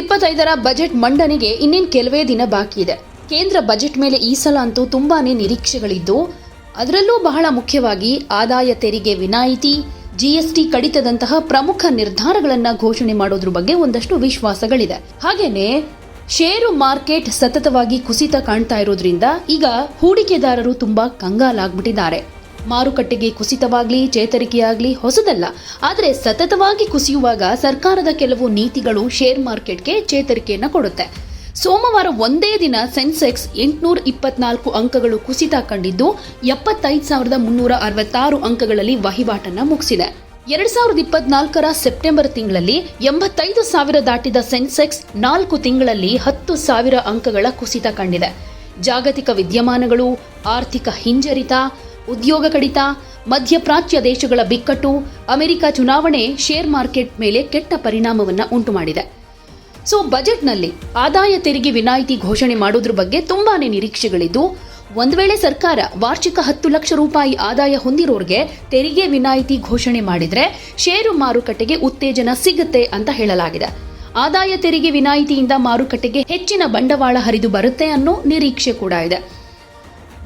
ಇಪ್ಪತ್ತೈದರ ಬಜೆಟ್ ಮಂಡನೆಗೆ ಇನ್ನೇನು ಕೆಲವೇ ದಿನ ಬಾಕಿ ಇದೆ. ಕೇಂದ್ರ ಬಜೆಟ್ ಮೇಲೆ ಈ ಸಲ ಅಂತೂ ತುಂಬಾನೇ ನಿರೀಕ್ಷೆಗಳಿದ್ದು, ಅದರಲ್ಲೂ ಬಹಳ ಮುಖ್ಯವಾಗಿ ಆದಾಯ ತೆರಿಗೆ ವಿನಾಯಿತಿ ಜಿಎಸ್ಟಿ ಕಡಿತದಂತಹ ಪ್ರಮುಖ ನಿರ್ಧಾರಗಳನ್ನ ಘೋಷಣೆ ಮಾಡೋದ್ರ ಬಗ್ಗೆ ಒಂದಷ್ಟು ವಿಶ್ವಾಸಗಳಿದೆ. ಹಾಗೇನೆ, ಷೇರು ಮಾರ್ಕೆಟ್ ಸತತವಾಗಿ ಕುಸಿತ ಕಾಣ್ತಾ ಇರೋದ್ರಿಂದ ಈಗ ಹೂಡಿಕೆದಾರರು ತುಂಬಾ ಕಂಗಾಲಾಗ್ಬಿಟ್ಟಿದ್ದಾರೆ. ಮಾರುಕಟ್ಟೆಗೆ ಕುಸಿತವಾಗ್ಲಿ, ಚೇತರಿಕೆಯಾಗ್ಲಿ ಹೊಸದಲ್ಲ. ಆದರೆ ಸತತವಾಗಿ ಕುಸಿಯುವಾಗ ಸರ್ಕಾರದ ಕೆಲವು ನೀತಿಗಳು ಶೇರ್ ಮಾರ್ಕೆಟ್ಗೆ ಚೇತರಿಕೆಯನ್ನು ಕೊಡುತ್ತೆ. ಸೋಮವಾರ ಒಂದೇ ದಿನ ಸೆನ್ಸೆಕ್ಸ್ ಎಂಟುನೂರ ಇಪ್ಪತ್ನಾಲ್ಕು ಅಂಕಗಳು ಕುಸಿತ ಕಂಡಿದ್ದು, ಎಪ್ಪತ್ತೈದು ಸಾವಿರದ ಮುನ್ನೂರ ಅರವತ್ತಾರು ಅಂಕಗಳಲ್ಲಿ ವಹಿವಾಟನ್ನ ಮುಗಿಸಿದೆ. ಎರಡ್ ಸಾವಿರದ ಇಪ್ಪತ್ನಾಲ್ಕರ ಸೆಪ್ಟೆಂಬರ್ ತಿಂಗಳಲ್ಲಿ ಎಂಬತ್ತೈದು ಸಾವಿರ ದಾಟಿದ ಸೆನ್ಸೆಕ್ಸ್ ನಾಲ್ಕು ತಿಂಗಳಲ್ಲಿ ಹತ್ತು ಸಾವಿರ ಅಂಕಗಳ ಕುಸಿತ ಕಂಡಿದೆ. ಜಾಗತಿಕ ವಿದ್ಯಮಾನಗಳು, ಆರ್ಥಿಕ ಹಿಂಜರಿತ ಉದ್ಯೋಗ ಕಡಿತ ಮಧ್ಯಪ್ರಾಚ್ಯ ದೇಶಗಳ ಬಿಕ್ಕಟ್ಟು, ಅಮೆರಿಕ ಚುನಾವಣೆ ಶೇರ್ ಮಾರ್ಕೆಟ್ ಮೇಲೆ ಕೆಟ್ಟ ಪರಿಣಾಮವನ್ನು ಉಂಟುಮಾಡಿದೆ. ಸೊ ಬಜೆಟ್ನಲ್ಲಿ ಆದಾಯ ತೆರಿಗೆ ವಿನಾಯಿತಿ ಘೋಷಣೆ ಮಾಡೋದ್ರ ಬಗ್ಗೆ ತುಂಬಾನೇ ನಿರೀಕ್ಷೆಗಳಿದ್ದು, ಒಂದು ವೇಳೆ ಸರ್ಕಾರ ವಾರ್ಷಿಕ ಹತ್ತು ಲಕ್ಷ ರೂಪಾಯಿ ಆದಾಯ ಹೊಂದಿರೋರಿಗೆ ತೆರಿಗೆ ವಿನಾಯಿತಿ ಘೋಷಣೆ ಮಾಡಿದರೆ ಷೇರು ಮಾರುಕಟ್ಟೆಗೆ ಉತ್ತೇಜನ ಸಿಗುತ್ತೆ ಅಂತ ಹೇಳಲಾಗಿದೆ. ಆದಾಯ ತೆರಿಗೆ ವಿನಾಯಿತಿಯಿಂದ ಮಾರುಕಟ್ಟೆಗೆ ಹೆಚ್ಚಿನ ಬಂಡವಾಳ ಹರಿದು ಬರುತ್ತೆ ಅನ್ನೋ ನಿರೀಕ್ಷೆ ಕೂಡ ಇದೆ.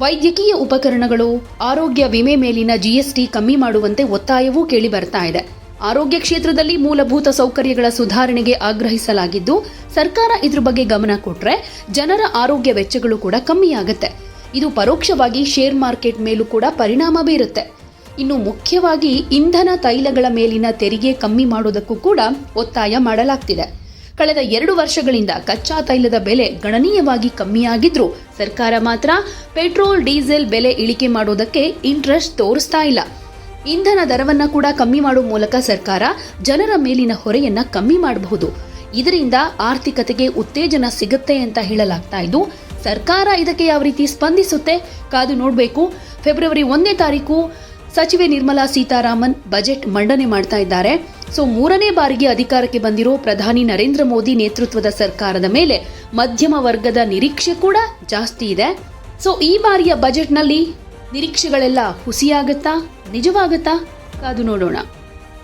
ವೈದ್ಯಕೀಯ ಉಪಕರಣಗಳು, ಆರೋಗ್ಯ ವಿಮೆ ಮೇಲಿನ ಜಿಎಸ್ಟಿ ಕಮ್ಮಿ ಮಾಡುವಂತೆ ಒತ್ತಾಯವೂ ಕೇಳಿ ಬರ್ತಾ ಇದೆ. ಆರೋಗ್ಯ ಕ್ಷೇತ್ರದಲ್ಲಿ ಮೂಲಭೂತ ಸೌಕರ್ಯಗಳ ಸುಧಾರಣೆಗೆ ಆಗ್ರಹಿಸಲಾಗಿದ್ದು, ಸರ್ಕಾರ ಇದ್ರ ಬಗ್ಗೆ ಗಮನ ಕೊಟ್ರೆ ಜನರ ಆರೋಗ್ಯ ವೆಚ್ಚಗಳು ಕೂಡ ಕಮ್ಮಿಯಾಗುತ್ತೆ. ಇದು ಪರೋಕ್ಷವಾಗಿ ಶೇರ್ ಮಾರ್ಕೆಟ್ ಮೇಲೂ ಕೂಡ ಪರಿಣಾಮ ಬೀರುತ್ತೆ. ಇನ್ನು ಮುಖ್ಯವಾಗಿ ಇಂಧನ ತೈಲಗಳ ಮೇಲಿನ ತೆರಿಗೆ ಕಮ್ಮಿ ಮಾಡೋದಕ್ಕೂ ಕೂಡ ಒತ್ತಾಯ ಮಾಡಲಾಗ್ತಿದೆ. ಕಳೆದ ಎರಡು ವರ್ಷಗಳಿಂದ ಕಚ್ಚಾ ತೈಲದ ಬೆಲೆ ಗಣನೀಯವಾಗಿ ಕಮ್ಮಿಯಾಗಿದ್ರೂ ಸರ್ಕಾರ ಮಾತ್ರ ಪೆಟ್ರೋಲ್, ಡೀಸೆಲ್ ಬೆಲೆ ಇಳಿಕೆ ಮಾಡೋದಕ್ಕೆ ಇಂಟ್ರೆಸ್ಟ್ ತೋರಿಸ್ತಾ ಇಲ್ಲ. ಇಂಧನ ದರವನ್ನ ಕೂಡ ಕಮ್ಮಿ ಮಾಡುವ ಮೂಲಕ ಸರ್ಕಾರ ಜನರ ಮೇಲಿನ ಹೊರೆಯನ್ನ ಕಮ್ಮಿ ಮಾಡಬಹುದು. ಇದರಿಂದ ಆರ್ಥಿಕತೆಗೆ ಉತ್ತೇಜನ ಸಿಗುತ್ತೆ ಅಂತ ಹೇಳಲಾಗ್ತಾ ಇದ್ದು, ಸರ್ಕಾರ ಇದಕ್ಕೆ ಯಾವ ರೀತಿ ಸ್ಪಂದಿಸುತ್ತೆ ಕಾದು ನೋಡಬೇಕು. ಫೆಬ್ರವರಿ ಒಂದನೇ ತಾರೀಕು ಸಚಿವೆ ನಿರ್ಮಲಾ ಸೀತಾರಾಮನ್ ಬಜೆಟ್ ಮಂಡನೆ ಮಾಡ್ತಾ ಇದ್ದಾರೆ. ಸೊ ಮೂರನೇ ಬಾರಿಗೆ ಅಧಿಕಾರಕ್ಕೆ ಬಂದಿರೋ ಪ್ರಧಾನಿ ನರೇಂದ್ರ ಮೋದಿ ನೇತೃತ್ವದ ಸರ್ಕಾರದ ಮೇಲೆ ಮಧ್ಯಮ ವರ್ಗದ ನಿರೀಕ್ಷೆ ಕೂಡ ಜಾಸ್ತಿ ಇದೆ. ಸೊ ಈ ಬಾರಿಯ ಬಜೆಟ್ನಲ್ಲಿ ನಿರೀಕ್ಷೆಗಳೆಲ್ಲ ಹುಸಿಯಾಗತ್ತಾ ನಿಜವಾಗತ್ತಾ ಕಾದು ನೋಡೋಣ.